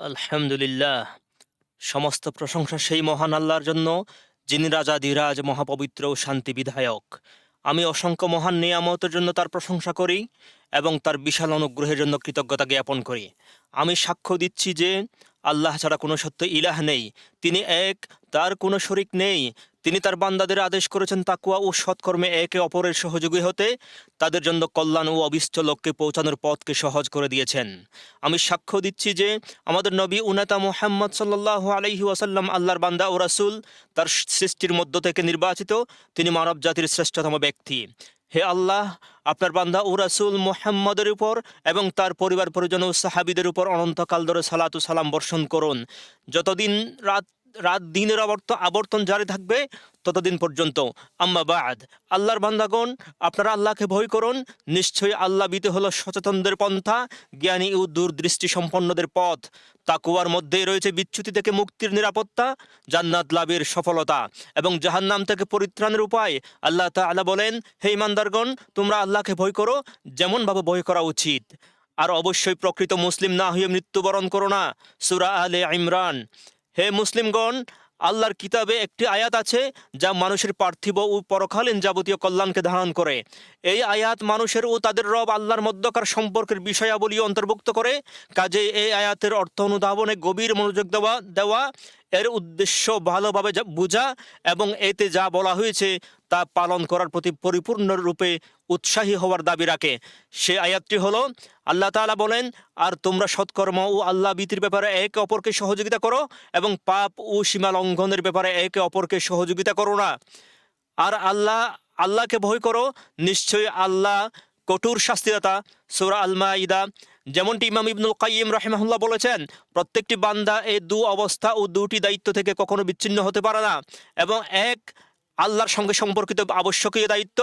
আলহামদুলিল্লাহ। সমস্ত প্রশংসা সেই মহান আল্লাহর জন্য, যিনি রাজা, ধীরাজ, মহাপবিত্র ও শান্তি বিধায়ক। আমি অসংখ্য মহান নিয়ামতের জন্য তার প্রশংসা করি এবং তার বিশাল অনুগ্রহের জন্য কৃতজ্ঞতা জ্ঞাপন করি। আমি সাক্ষ্য দিচ্ছি যে, আল্লাহ ছাড়া কোনো সত্য ইলাহ নেই। তিনি এক, তার কোনো শরিক নেই। তিনি তার বান্দাদের আদেশ করেছেন তাকুয়া ও সৎকর্মে একে অপরের সহযোগী হতে। তাদের জন্য কল্যাণ ও অবিষ্ট লক্ষ্যে পৌঁছানোর পথকে সহজ করে দিয়েছেন। আমি সাক্ষ্য দিচ্ছি যে, আমাদের নবী উনাতা মোহাম্মদ সাল্লাহ আলহি ওয়াসাল্লাম আল্লাহর বান্দা ও রাসুল, তার সৃষ্টির মধ্য থেকে নির্বাচিত। তিনি মানব জাতির শ্রেষ্ঠতম ব্যক্তি। হে আল্লাহ, আপনার বান্দা ও রাসুল মোহাম্মদের উপর এবং তার পরিবার পরিজন ও সাহাবিদের উপর অনন্তকাল ধরে সালাতু সালাম বর্ষণ করুন। যতদিন রাত রাত দিনের আবর্ত, আবর্তন জারি থাকবে ততদিন পর্যন্ত। আম্মা বাদ আল্লাহর বান্দাগণ, আপনারা আল্লাহকে ভয় করুন। নিশ্চয়ই আল্লাহ বিতে হলো সচেতনদের পন্থা, জ্ঞানী ও দূরদৃষ্টি সম্পন্নদের পথ। তাকুয়ার মধ্যেই রয়েছে বিচ্যুতি থেকে মুক্তির নিরাপত্তা, জান্নাত লাভের সফলতা এবং জাহান্নাম থেকে পরিত্রাণের উপায়। আল্লাহ তাআলা বলেন, হে ইমানদারগণ তোমরা আল্লাহকে ভয় করো, যেমনভাবে ভয় করা উচিত। আর অবশ্যই প্রকৃত মুসলিম না হয়ে মৃত্যুবরণ করো না। সুরা আলে ইমরান। হে মুসলিমগণ, আল্লাহর কিতাবে একটি আয়াত আছে যা মানুষের পার্থিব ও পরকালীন যাবতীয় কল্যাণকে ধারণ করে। এই আয়াত মানুষের ও তাদের রব আল্লাহর মধ্যকার সম্পর্কের বিষয়াবলী অন্তর্ভুক্ত করে। কাজে এই আয়াতের অর্থ অনুধাবনে গভীর মনোযোগ দেওয়া দেওয়া, এর উদ্দেশ্য ভালোভাবে বোঝা এবং এতে যা বলা হয়েছে তা পালন করার প্রতি পরিপূর্ণরূপে উৎসাহী হওয়ার দাবি রাখে। সে আয়াতটি হলো, আল্লাহ তাআলা বলেন, আর তোমরা সৎকর্ম ও আল্লাহ ভীতির ব্যাপারে একে অপরকে সহযোগিতা করো এবং পাপ ও সীমা লঙ্ঘনের ব্যাপারে একে অপরকে সহযোগিতা করো না। আর আল্লাহ, আল্লাহকে ভয় করো, নিশ্চয়ই আল্লাহ কঠোর শাস্তিদাতা। সুরা আলমা ইদা যেমনটি ইমাম ইবনুল কাইম রাহিমাহুল্লাহ বলেছেন, প্রত্যেকটি বান্দা এই দু অবস্থা ও দুটি দায়িত্ব থেকে কখনো বিচ্ছিন্ন হতে পারে না এবং এক আল্লাহর সঙ্গে সম্পর্কিত আবশ্যকীয় দায়িত্ব।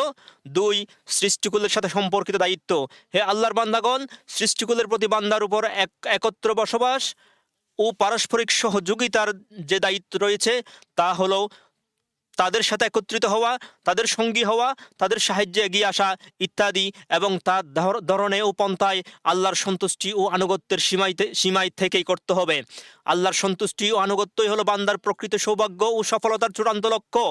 দুই, সৃষ্টিকুলের সাথে সম্পর্কিত দায়িত্ব। হে আল্লাহর বান্দাগণ, সৃষ্টিকুলের প্রতি বান্দার উপর এক, একত্র বসবাস ও পারস্পরিক সহযোগিতার যে দায়িত্ব রয়েছে, তা হলো তাদের সাথে একত্রিত হওয়া, তাদের সঙ্গী হওয়া, তাদের সাহায্যে এগিয়ে আসা ইত্যাদি এবং তার ধরনে ও পন্থায় আল্লাহর সন্তুষ্টি ও আনুগত্যের সীমাইতে, সীমায় থেকেই করতে হবে। আল্লাহর সন্তুষ্টি ও আনুগত্যই হলো বান্দার প্রকৃত সৌভাগ্য ও সফলতার চূড়ান্ত লক্ষ্য।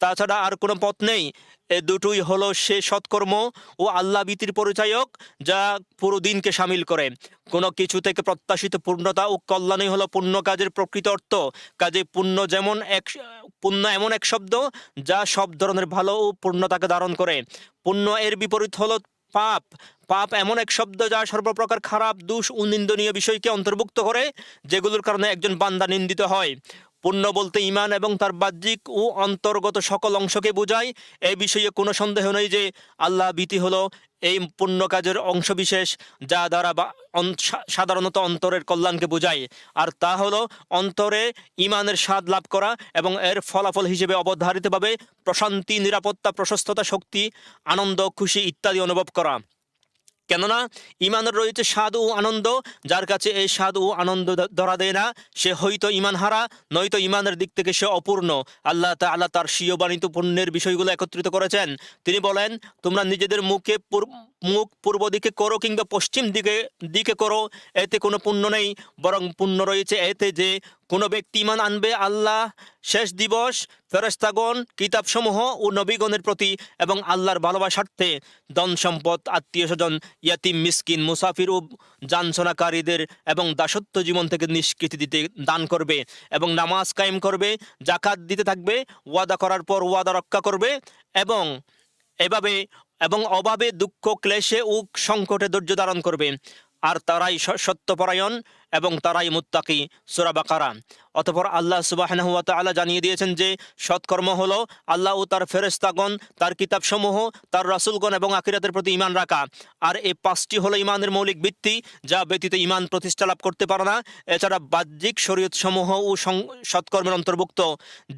তাছাড়া আর কোনো পথ নেই। এ দুটোই হলো সে সৎকর্ম ও আল্লাহ ভীতির পরিচায়ক যা পুরো দিনকে সামিল করে। কোনো কিছু থেকে প্রত্যাশিত পূর্ণতা ও কল্যাণই হলো পুণ্য কাজের প্রকৃত অর্থ। কাজে পুণ্য যেমন এক, পুণ্য এমন এক শব্দ যা সব ধরনের ভালো ও পূর্ণতাকে ধারণ করে। পুণ্য এর বিপরীত হলো পাপ। পাপ এমন এক শব্দ যা সর্বপ্রকার খারাপ, দুষ ও নিন্দনীয় বিষয়কে অন্তর্ভুক্ত করে, যেগুলোর কারণে একজন বান্দা নিন্দিত হয়। পুণ্য বলতে ইমান এবং তার বাহ্যিক ও অন্তর্গত সকল অংশকে বোঝায়। এ বিষয়ে কোনো সন্দেহ নেই যে আল্লাহ ভীতি হলো এই পুণ্য কাজের অংশবিশেষ যা দ্বারা সাধারণত অন্তরের কল্যাণকে বোঝায়। আর তা হলো অন্তরে ইমানের স্বাদ লাভ করা এবং এর ফলাফল হিসেবে অবধারিতভাবে প্রশান্তি, নিরাপত্তা, প্রশস্ততা, শক্তি, আনন্দ, খুশি ইত্যাদি অনুভব করা। কেননা ইমানের রয়েছে স্বাদ ও আনন্দ, যার কাছে এই স্বাদ ও আনন্দ ধরা দেয় না। সে হয়তো ইমান হারা নয়তো ইমানের দিক থেকে সে অপূর্ণ। আল্লাহ তা আল্লাহ তার স্বীয় বাণিত পণ্যের বিষয়গুলো একত্রিত করেছেন। তিনি বলেন, তোমরা নিজেদের মুখে মুখ পূর্ব দিকে করো কিংবা পশ্চিম দিকে দিকে করো। এতে কোনো পুণ্য নেই, বরং পুণ্য রয়েছে এতে যে কোনো ব্যক্তি ইমান আনবে আল্লাহ, শেষ দিবস ফেরেস্তাগণ কিতাবসমূহ ও নবীগণের প্রতি এবং আল্লাহর ভালোবাসার্থে ধন সম্পদ, আত্মীয় স্বজন, ইয়াতিম, মিসকিন, মুসাফির ও যাঞ্চনাকারীদের এবং দাসত্ব জীবন থেকে নিষ্কৃতি দিতে দান করবে এবং নামাজ কায়েম করবে জাকাত দিতে থাকবে, ওয়াদা করার পর ওয়াদা রক্ষা করবে এবং এভাবে এবং অভাবে দুঃখ, ক্লেশে ও সংকটে ধৈর্য ধারণ করবে। আর তারাই সত্যপরায়ণ এবং তারাই মুত্তাকি। সুরা বাকারা। অতপর আল্লাহ ওয়া তাআলা জানিয়ে দিয়েছেন যে, সৎকর্ম হলো আল্লাহ ও তার ফেরেশতাগণ, তার কিতাবসমূহ, তার রাসূলগণ এবং আকিরাতের প্রতি ইমান রাখা। আর এই পাঁচটি হলো ঈমানের মৌলিক ভিত্তি, যা ব্যতীত ইমান প্রতিষ্ঠা লাভ করতে পারে না। এছাড়া বাহ্যিক শরীয়তসমূহ ও সৎকর্মের অন্তর্ভুক্ত,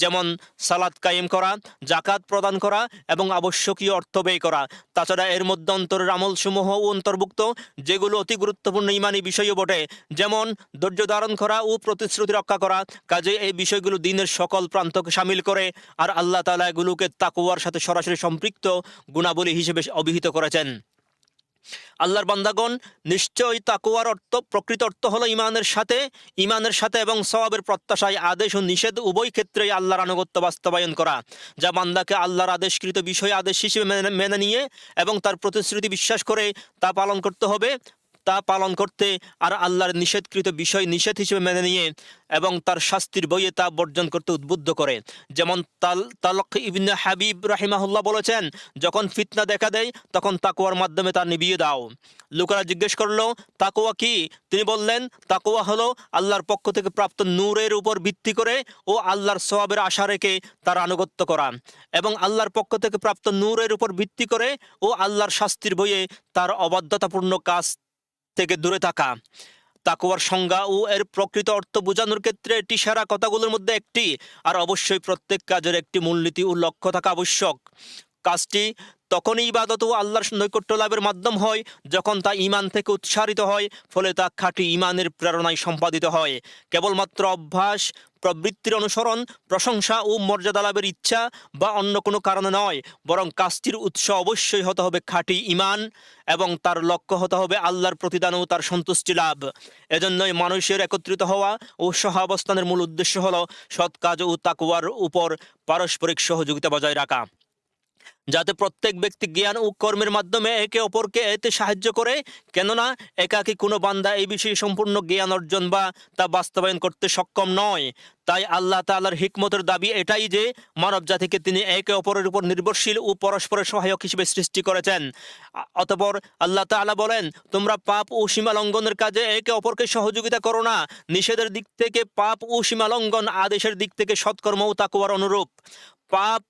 যেমন সালাত কায়েম করা জাকাত প্রদান করা এবং আবশ্যকীয় অর্থ ব্যয় করা। তাছাড়া এর মধ্যে অন্তরের আমলসমূহ অন্তর্ভুক্ত, যেগুলো অতি গুরুত্বপূর্ণ ইমানি বিষয়ও বটে, যেমন ধৈর্য ধারণ করা ও প্রতিশ্রুতি রক্ষা করা। কাজে এই বিষয়গুলো দিনের সকল প্রান্তকে সামিল করে আর আল্লাহ তালা এগুলোকে তাকুয়ার সাথে সরাসরি সম্পৃক্ত গুণাবলী হিসেবে অভিহিত করেছেন। আল্লাহর বান্দাগণ, নিশ্চয়ই তাকুয়ার অর্থ, প্রকৃত অর্থ হলো ইমানের সাথে ইমানের সাথে এবং সওয়াবের প্রত্যাশায় আদেশ ও নিষেধ উভয় ক্ষেত্রেই আল্লাহর আনুগত্য বাস্তবায়ন করা। যা বান্দাকে আল্লাহর আদেশকৃত বিষয় আদেশ হিসেবে মেনে মেনে নিয়ে এবং তার প্রতিশ্রুতি বিশ্বাস করে তা পালন করতে হবে। তা পালন করতে আর আল্লাহর নিষেধকৃত বিষয় নিষেধ হিসেবে মেনে নিয়ে এবং তার শাস্তির বইয়ে তা বর্জন করতে উদ্বুদ্ধ করে। যেমন তাল, তালক ইবিন হাবিব রাহিমাহুল্লাহ বলেছেন, যখন ফিতনা দেখা দেয়, তখন তাকুয়ার মাধ্যমে তা নিবিয়ে দাও। লোকেরা জিজ্ঞেস করল তাকুয়া কি? তিনি বললেন তাকুয়া হলো আল্লাহর পক্ষ থেকে প্রাপ্ত নূরের উপর ভিত্তি করে ও আল্লাহর সওয়াবের আশা রেখে তার আনুগত্য করা এবং আল্লাহর পক্ষ থেকে প্রাপ্ত নূরের উপর ভিত্তি করে ও আল্লাহর শাস্তির বইয়ে তার অবাধ্যতাপূর্ণ কাজ থেকে দূরে থাকা। তাকুয়ার সংজ্ঞা ও এর প্রকৃত অর্থ বোঝানোর ক্ষেত্রে এটি সেরা কথাগুলোর মধ্যে একটি। আর অবশ্যই প্রত্যেক কাজের একটি মূলনীতি ও লক্ষ্য থাকা আবশ্যক। কাজটি তখনই ইবাদত ও আল্লাহর নৈকট্য লাভের মাধ্যম হয়, যখন তা ইমান থেকে উৎসারিত হয়, ফলে তা খাঁটি ইমানের প্রেরণায় সম্পাদিত হয়। কেবলমাত্র অভ্যাস, প্রবৃত্তির অনুসরণ, প্রশংসা ও মর্যাদা লাভের ইচ্ছা বা অন্য কোনো কারণে নয়, বরং কাজটির উৎস অবশ্যই হতে হবে খাঁটি ইমান এবং তার লক্ষ্য হতে হবে আল্লাহর প্রতিদান ও তার সন্তুষ্টি লাভ। এজন্যই মানুষের একত্রিত হওয়া ও সহাবস্থানের মূল উদ্দেশ্য হল সৎ কাজ ও তাকুয়ার উপর পারস্পরিক সহযোগিতা বজায় রাখা। যাতে প্রত্যেক ব্যক্তি জ্ঞান ও কর্মের মাধ্যমে একে অপরকে এতে সাহায্য করে। কেননা, একাকি কোনো বান্দা এই বিষয়ে সম্পূর্ণ জ্ঞান অর্জন বা তা বাস্তবায়ন করতে সক্ষম নয়। তাই আল্লাহ তাআলার হিকমতের দাবি এটাই যে মানব জাতিকে তিনি একে অপরের উপর নির্ভরশীল ও পরস্পরের সহায়ক হিসেবে সৃষ্টি করেছেন। অতপর আল্লাহ তাআলা বলেন, তোমরা পাপ ও সীমা লঙ্ঘনের কাজে একে অপরকে সহযোগিতা করো না। নিষেধের দিক থেকে পাপ ও সীমা লঙ্ঘন আদেশের দিক থেকে সৎকর্ম ও তাকুয়ার অনুরূপ। পাপ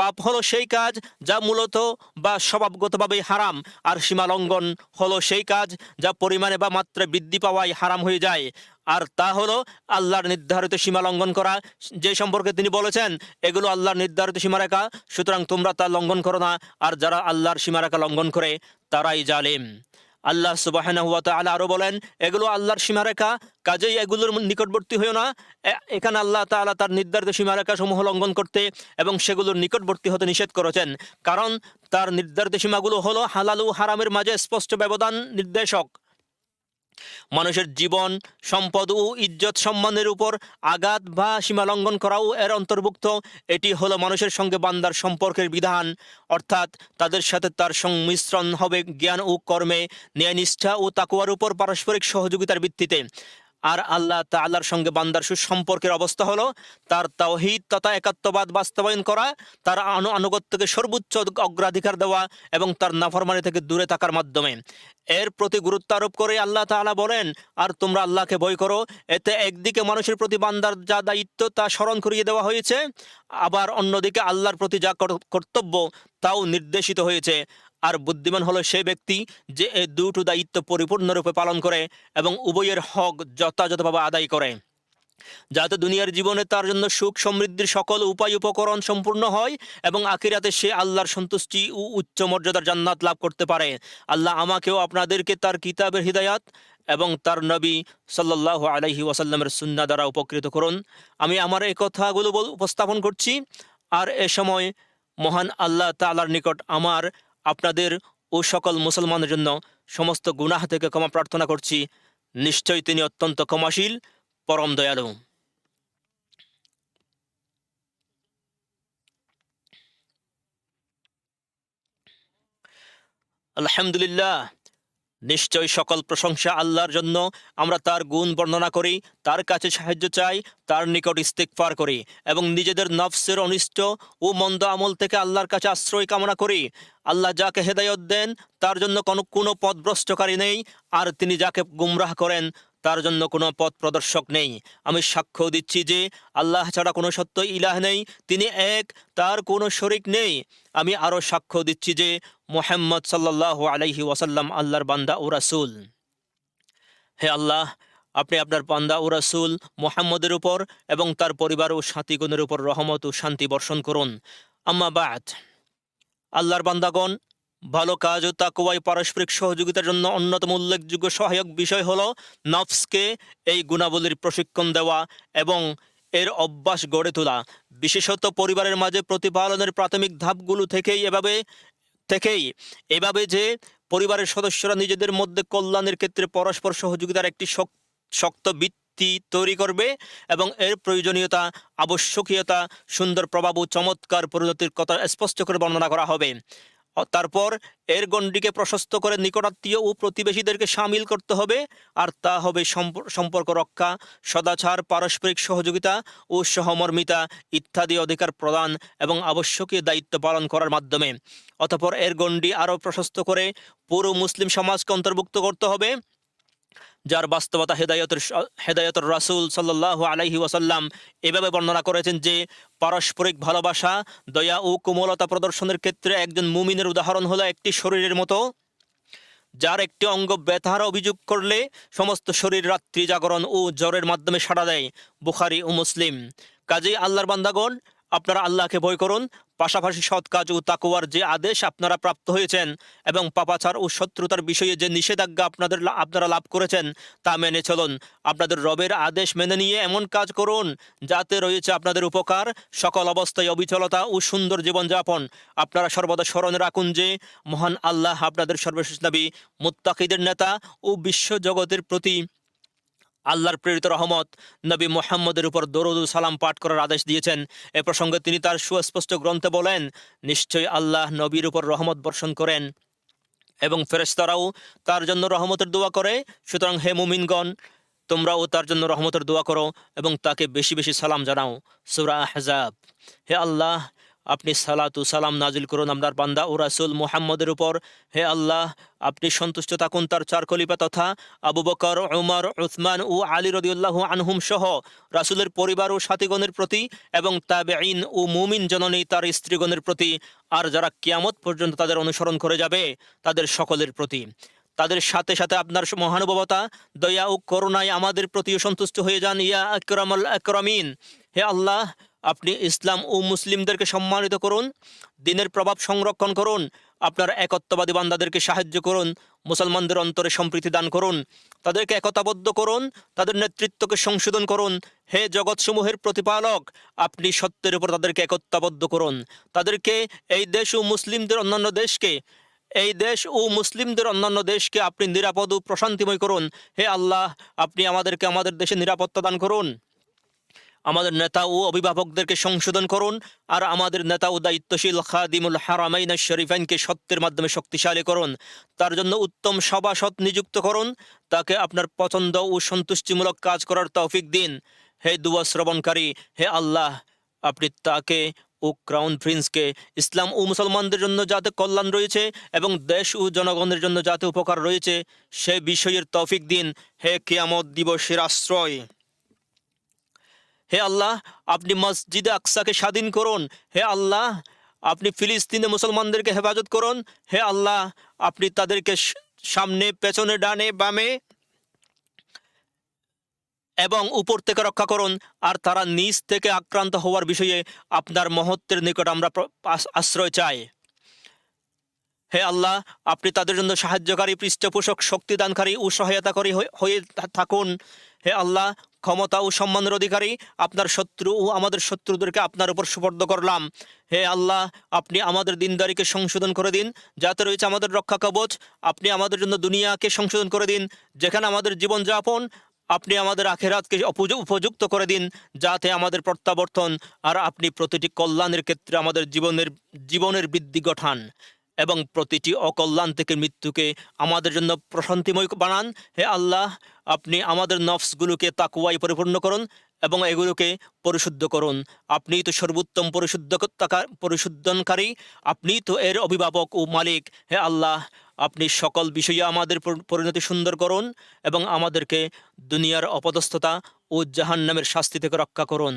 পাপ হলো সেই কাজ যা মূলত বা স্বভাবগতভাবেই হারাম, আর সীমালঙ্ঘন হলো সেই কাজ যা পরিমাণে বা মাত্রায় বৃদ্ধি পাওয়ায় হারাম হয়ে যায়। আর তা হলো আল্লাহর নির্ধারিত সীমা লঙ্ঘন করা। যে সম্পর্কে তিনি বলেছেন, এগুলো আল্লাহর নির্ধারিত সীমারেখা, সুতরাং তোমরা তা লঙ্ঘন করো না, আর যারা আল্লাহর সীমারেখা লঙ্ঘন করে, তারাই জালেম। আল্লাহ সুবাহানা হুয়া তাআলা আরও বলেন, এগুলো আল্লাহর সীমারেখা, কাজেই এগুলোর নিকটবর্তী হয়েও না। এখানে আল্লাহ তালা তার নির্ধারিত সীমারেখা সমূহ লঙ্ঘন করতে এবং সেগুলোর নিকটবর্তী হতে নিষেধ করেছেন। কারণ তার নির্ধারিত সীমাগুলো হলো হালালু হারামের মাঝে স্পষ্ট ব্যবধান নির্দেশক। মানুষের জীবন, সম্পদ ও ইজ্জত সম্মানের উপর আঘাত বা সীমা লঙ্ঘন করাও এর অন্তর্ভুক্ত। এটি হলো মানুষের সঙ্গে বান্দার সম্পর্কের বিধান, অর্থাৎ তাদের সাথে তার সংমিশ্রণ হবে জ্ঞান ও কর্মে, ন্যায়নিষ্ঠা ও তাকুয়ার উপর পারস্পরিক সহযোগিতার ভিত্তিতে। আর আল্লাহ তাআলার সঙ্গে বান্দার সুসম্পর্কের অবস্থা হলো তার তাওহীদ তথা একাত্মবাদ বাস্তবায়ন করা, তার আনু আনুগত্যকে সর্বোচ্চ অগ্রাধিকার দেওয়া এবং তার নাফরমানি থেকে দূরে থাকার মাধ্যমে। এর প্রতি গুরুত্ব আরোপ করে আল্লাহ তাআলা বলেন, আর তোমরা আল্লাহকে ভয় করো, এতে একদিকে মানুষের প্রতি বান্দার যা দায়িত্ব তা স্মরণ করিয়ে দেওয়া হয়েছে, আবার অন্যদিকে আল্লাহর প্রতি যা কর- কর্তব্য তাও নির্দেশিত হয়েছে। আর বুদ্ধিমান হলো সে ব্যক্তি যে এই দুটো দায়িত্ব পরিপূর্ণরূপে পালন করে এবং উভয়ের হক যথাযথভাবে আদায় করে। যাতে দুনিয়ার জীবনে তার জন্য সুখ সমৃদ্ধির সকল উপায় উপকরণ সম্পূর্ণ হয় এবং আখিরাতে সে আল্লাহর সন্তুষ্টি ও উচ্চ মর্যাদার জান্নাত লাভ করতে পারে। আল্লাহ আমাকেও আপনাদেরকে তার কিতাবের হৃদায়াত এবং তার নবী সাল্লাল্লাহু আলাইহি ওয়াসাল্লামের সুন্না দ্বারা উপকৃত করুন। আমি আমার এই কথাগুলো উপস্থাপন করছি। আর এ সময় মহান আল্লাহ তাআলার নিকট আমার আপনাদের ও সকল মুসলমানের জন্য সমস্ত গুনাহ থেকে ক্ষমা প্রার্থনা করছি। নিশ্চয়ই তিনি অত্যন্ত ক্ষমাশীল, পরম দয়ালু। আলহামদুলিল্লাহ। নিশ্চয় সকল প্রশংসা আল্লাহর জন্য। আমরা তার গুণ বর্ণনা করি, তার কাছে সাহায্য চাই, তার নিকট ইস্তেকফার করি এবং নিজেদের নফসের অনিষ্ট ও মন্দ আমল থেকে আল্লাহর কাছে আশ্রয় কামনা করি। আল্লাহ যাকে হেদায়ত দেন, তার জন্য কোনো কোনো পদভ্রষ্টকারী নেই, আর তিনি যাকে গুমরাহ করেন তার জন্য কোনো পথ প্রদর্শক নেই। আমি সাক্ষ্য দিচ্ছি যে আল্লাহ ছাড়া কোনো সত্য ইলাহ নেই, তিনি এক, তার কোনো শরিক নেই। আমি আরও সাক্ষ্য দিচ্ছি যে মোহাম্মদ সাল্লাহ আলাইহি ওয়াসাল্লাম আল্লাহর বান্দা ও রাসুল। হে আল্লাহ, আপনি আপনার পান্দা ও রাসুল মোহাম্মদের উপর এবং তার পরিবার ও সাথীগণের উপর রহমত ও শান্তি বর্ষণ করুন। আম্মা বাদ। আল্লাহর বান্দাগণ ভালো কাজ ও তাকুয়াই পারস্পরিক সহযোগিতার জন্য অন্যতম উল্লেখযোগ্য সহায়ক বিষয় হলো নফসকে এই গুণাবলীর প্রশিক্ষণ দেওয়া এবং এর অভ্যাস গড়ে তোলা। বিশেষত পরিবারের মাঝে প্রতিপালনের প্রাথমিক ধাপগুলো থেকেই এভাবে থেকেই এভাবে যে পরিবারের সদস্যরা নিজেদের মধ্যে কল্যাণের ক্ষেত্রে পরস্পর সহযোগিতার একটি শক্ত ভিত্তি তৈরি করবে এবং এর প্রয়োজনীয়তা, আবশ্যকীয়তা, সুন্দর প্রভাব ও চমৎকার পরিণতির কথা স্পষ্ট করে বর্ণনা করা হবে। তারপর এর গণ্ডিকে প্রশস্ত করে নিকটাত্মীয় ও প্রতিবেশীদেরকে সামিল করতে হবে, আর তা হবে সম্পর্ক রক্ষা, সদাচার, পারস্পরিক সহযোগিতা ও সহমর্মিতা ইত্যাদি অধিকার প্রদান এবং আবশ্যকীয় দায়িত্ব পালন করার মাধ্যমে। অতপর এর গণ্ডি আরও প্রশস্ত করে পুরো মুসলিম সমাজকে অন্তর্ভুক্ত করতে হবে। যার বাস্তবতা হেদায়তের হেদায়তের রাসূল সাল্লাল্লাহু আলাইহি ওয়াসাল্লাম এভাবে বর্ণনা করেছেন যে, পারস্পরিক ভালোবাসা, দয়া ও কোমলতা প্রদর্শনের ক্ষেত্রে একজন মুমিনের উদাহরণ হলো একটি শরীরের মতো, যার একটি অঙ্গ ব্যথার অভিযোগ করলে সমস্ত শরীর রাত্রি জাগরণ ও জ্বরের মাধ্যমে সাড়া দেয়। বুখারি ও মুসলিম। কাজেই আল্লাহর বান্দাগণ, আপনারা আল্লাহকে ভয় করুন পাশাপাশি সৎ কাজ ও তাকুয়ার যে আদেশ আপনারা প্রাপ্ত হয়েছেন এবং পাপাচার ও শত্রুতার বিষয়ে যে নিষেধাজ্ঞা আপনাদের আপনারা লাভ করেছেন, তা মেনে চলুন। আপনাদের রবের আদেশ মেনে নিয়ে এমন কাজ করুন যাতে রয়েছে আপনাদের উপকার, সকল অবস্থায় অবিচলতা ও সুন্দর জীবনযাপন। আপনারা সর্বদা স্মরণে রাখুন যে মহান আল্লাহ আপনাদের সর্বশেষ নবী, মুত্তাকিদের নেতা ও বিশ্বজগতের প্রতি আল্লাহর প্রেরিত রহমত, নবী মোহাম্মদের উপর দরুদ ও সালাম পাঠ করার আদেশ দিয়েছেন। এ প্রসঙ্গে তিনি তার সুস্পষ্ট গ্রন্থে বলেন, নিশ্চয়ই আল্লাহ নবীর উপর রহমত বর্ষণ করেন এবং ফেরেশতারাও তার জন্য রহমতের দোয়া করে। সুতরাং হে মুমিনগণ, তোমরাও তার জন্য রহমতের দোয়া করো এবং তাকে বেশি বেশি সালাম জানাও। সুরা আহজাব। হে আল্লাহ আপনি সালাতু সালাম নাজিল করুন আপনার বান্দা ও রাসুল মুহাম্মদের উপর। হে আল্লাহ, আপনি সন্তুষ্ট থাকুন তার চার খলিফা তথা আবু বকর, উমর, উসমান ও আলী রদিউল্লাহ আনহুম সহ রাসুলের পরিবার ও সাথীগণের প্রতি এবং তাবেঈন ও মুমিন জননী তার স্ত্রীগণের প্রতি। আর যারা কিয়ামত পর্যন্ত তাদের অনুসরণ করে যাবে, তাদের সকলের প্রতি। তাদের সাথে সাথে আপনার মহানুভবতা, দয়া ও করুণায় আমাদের প্রতিও সন্তুষ্ট হয়ে যান ইয়া আকরামুল আকরামিন। হে আল্লাহ আপনি ইসলাম ও মুসলিমদেরকে সম্মানিত করুন, দিনের প্রভাব সংরক্ষণ করুন, আপনার একত্ববাদী বান্দাদেরকে সাহায্য করুন, মুসলমানদের অন্তরে সম্প্রীতি দান করুন, তাদেরকে একতাবদ্ধ করুন, তাদের নেতৃত্বকে সংশোধন করুন। হে জগৎসমূহের প্রতিপালক, আপনি সত্যের উপর তাদেরকে একত্রাবদ্ধ করুন। তাদেরকে এই দেশ ও মুসলিমদের অন্যান্য দেশকে, এই দেশ ও মুসলিমদের অন্যান্য দেশকে আপনি নিরাপদ ও প্রশান্তিময় করুন। হে আল্লাহ, আপনি আমাদেরকে আমাদের দেশে নিরাপত্তা দান করুন। আমাদের নেতা ও অভিভাবকদেরকে সংশোধন করুন আর আমাদের নেতা ও দায়িত্বশীল খাদিমুল হারামাইন শরীফাইনকে সত্যের মাধ্যমে শক্তিশালী করুন। তার জন্য উত্তম সভাসদ নিযুক্ত করুন। তাকে আপনার পছন্দ ও সন্তুষ্টিমূলক কাজ করার তৌফিক দিন। হে দুয়া শ্রবণকারী, হে আল্লাহ, আপনি তাকে ও ক্রাউন প্রিন্সকে ইসলাম ও মুসলমানদের জন্য যাতে কল্যাণ রয়েছে এবং দেশ ও জনগণের জন্য যাতে উপকার রয়েছে, সে বিষয়ের তৌফিক দিন। হে কেয়ামত দিবসের আশ্রয়। হে আল্লাহ, আপনি মসজিদে আকসাকে স্বাধীন করুন। হে আল্লাহ, আপনি ফিলিস্তিনে মুসলমানদেরকে হেফাজত করুন। হে আল্লাহ, আপনি তাদেরকে সামনে, পেছনে, ডানে, বামে এবং উপর থেকে রক্ষা করুন। আর তারা নিচ থেকে আক্রান্ত হওয়ার বিষয়ে আপনার মহত্বের নিকট আমরা আশ্রয় চাই। হে আল্লাহ, আপনি তাদের জন্য সাহায্যকারী, পৃষ্ঠপোষক, শক্তিদানকারী ও সহায়তাকারী হয়ে- হয়ে থাকুন। হে আল্লাহ ক্ষমতা ও সম্মানের অধিকারী, আপনার শত্রু ও আমাদের শত্রুদেরকে আপনার উপর সুপর্দ করলাম। হে আল্লাহ, আপনি আমাদের দিনদারিকে সংশোধন করে দিন। যাতে রয়েছে আমাদের রক্ষা কবচ, আপনি আমাদের জন্য দুনিয়াকে সংশোধন করে দিন। যেখানে আমাদের জীবনযাপন, আপনি আমাদের আখেরাতকে উপযু- উপযুক্ত করে দিন। যাতে আমাদের প্রত্যাবর্তন আর আপনি প্রতিটি কল্যাণের ক্ষেত্রে আমাদের জীবনের জীবনের বৃদ্ধি ঘটান। এবং প্রতিটি অকল্যাণ থেকে মৃত্যুকে আমাদের জন্য প্রশান্তিময় বানান। হে আল্লাহ, আপনি আমাদের নফসগুলোকে তাকুয়াই পরিপূর্ণ করুন এবং এগুলোকে পরিশুদ্ধ করুন। আপনিই তো সর্বোত্তম পরিশুদ্ধ পরিশুদ্ধনকারী। আপনিই তো এর অভিভাবক ও মালিক। হে আল্লাহ, আপনি সকল বিষয়ে আমাদের পরিণতি সুন্দর করুন এবং আমাদেরকে দুনিয়ার অপদস্থতা ও জাহান্নামের শাস্তি থেকে রক্ষা করুন।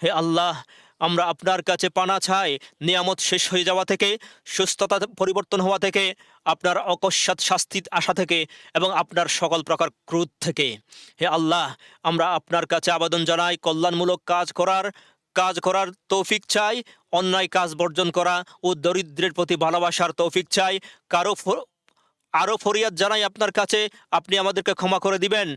হে আল্লাহ আমরা আপনার কাছে পানা চাই। নিয়ামত শেষ হয়ে যাওয়া থেকে, সুস্থতা পরিবর্তন হওয়া থেকে, আপনার অকস্মাৎ শাস্তির আশা থেকে এবং আপনার সকল প্রকার ক্রোধ থেকে। হে আল্লাহ, আমরা আপনার কাছে আবেদন জানাই, কল্যাণমূলক কাজ করার কাজ করার তৌফিক চাই, অন্যায় কাজ বর্জন করা ও দরিদ্রের প্রতি ভালোবাসার তৌফিক চাই। কারও আরও ফরিয়াদ জানাই আপনার কাছে, আপনি আমাদেরকে ক্ষমা করে দিবেন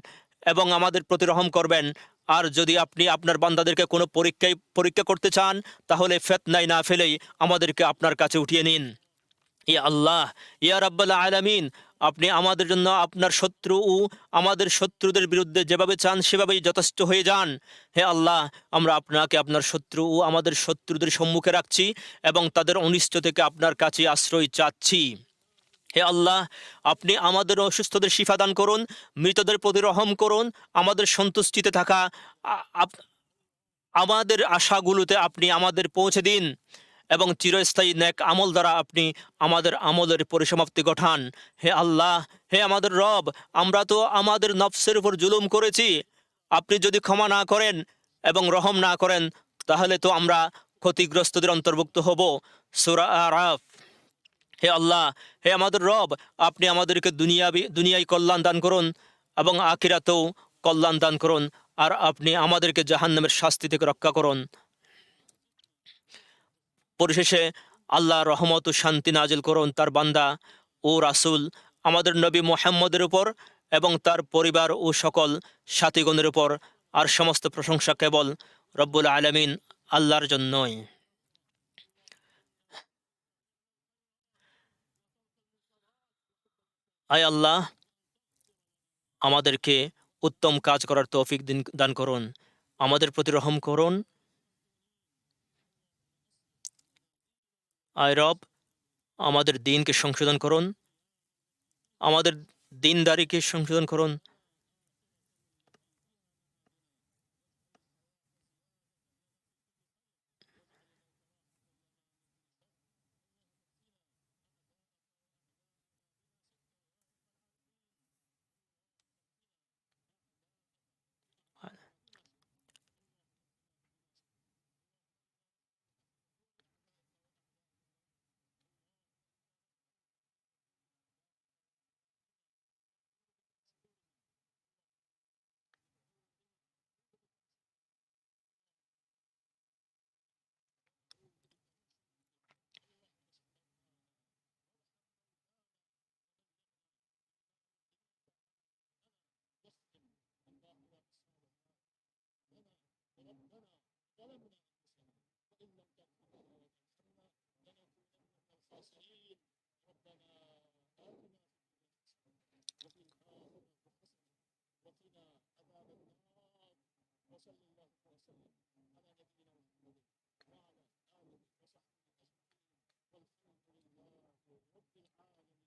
এবং আমাদের প্রতি রহম করবেন। আর যদি আপনি আপনার বান্দাদেরকে কোনো পরীক্ষায়, পরীক্ষা করতে চান, তাহলে ফেতনায় না ফেলেই আমাদেরকে আপনার কাছে উঠিয়ে নিন। ইয়া আল্লাহ, ইয়া রাব্বাল আলামিন, আপনি আমাদের জন্য আপনার শত্রু ও আমাদের শত্রুদের বিরুদ্ধে যেভাবে চান, সেভাবেই যথেষ্ট হয়ে যান। হে আল্লাহ, আমরা আপনাকে আপনার শত্রু ও আমাদের শত্রুদের সম্মুখে রাখছি এবং তাদের অনিষ্ট থেকে আপনার কাছে আশ্রয় চাচ্ছি। হে আল্লাহ, আপনি আমাদের অসুস্থদের শিফা দান করুন, মৃতদের প্রতি রহম করুন, আমাদের সন্তুষ্টিতে থাকা আমাদের আশাগুলোতে আপনি আমাদের পৌঁছে দিন এবং চিরস্থায়ী নেক আমল দ্বারা আপনি আমাদের আমলের পরিসমাপ্তি ঘটান। হে আল্লাহ, হে আমাদের রব, আমরা তো আমাদের নফসের উপর জুলুম করেছি। আপনি যদি ক্ষমা না করেন এবং রহম না করেন, তাহলে তো আমরা ক্ষতিগ্রস্তদের অন্তর্ভুক্ত হব। সুরা আরাফ। হে আল্লাহ, হে আমাদের রব, আপনি আমাদেরকে দুনিয়া দুনিয়ায় কল্যাণ দান করুন এবং আখিরাতেও কল্যাণ দান করুন, আর আপনি আমাদেরকে জাহান্নামের শাস্তি থেকে রক্ষা করুন। পরিশেষে আল্লাহ রহমত ও শান্তি নাজিল করুন তার বান্দা ও রাসূল, আমাদের নবী মোহাম্মদের উপর এবং তার পরিবার ও সকল সাথীগণের উপর, আর সমস্ত প্রশংসা কেবল রব্বুল আলমিন আল্লাহর জন্যই। আয় আল্লাহ, আমাদেরকে উত্তম কাজ করার তৌফিক দিন, দান করুন। আমাদের প্রতি রহম করুন। আয় রব, আমাদের দিনকে সংশোধন করুন। আমাদের দিনদারিকে সংশোধন করুন। وصلى الله وسلم على نبينا محمد وعلى آله وصحبه أجمعين والحمد لله رب العالمين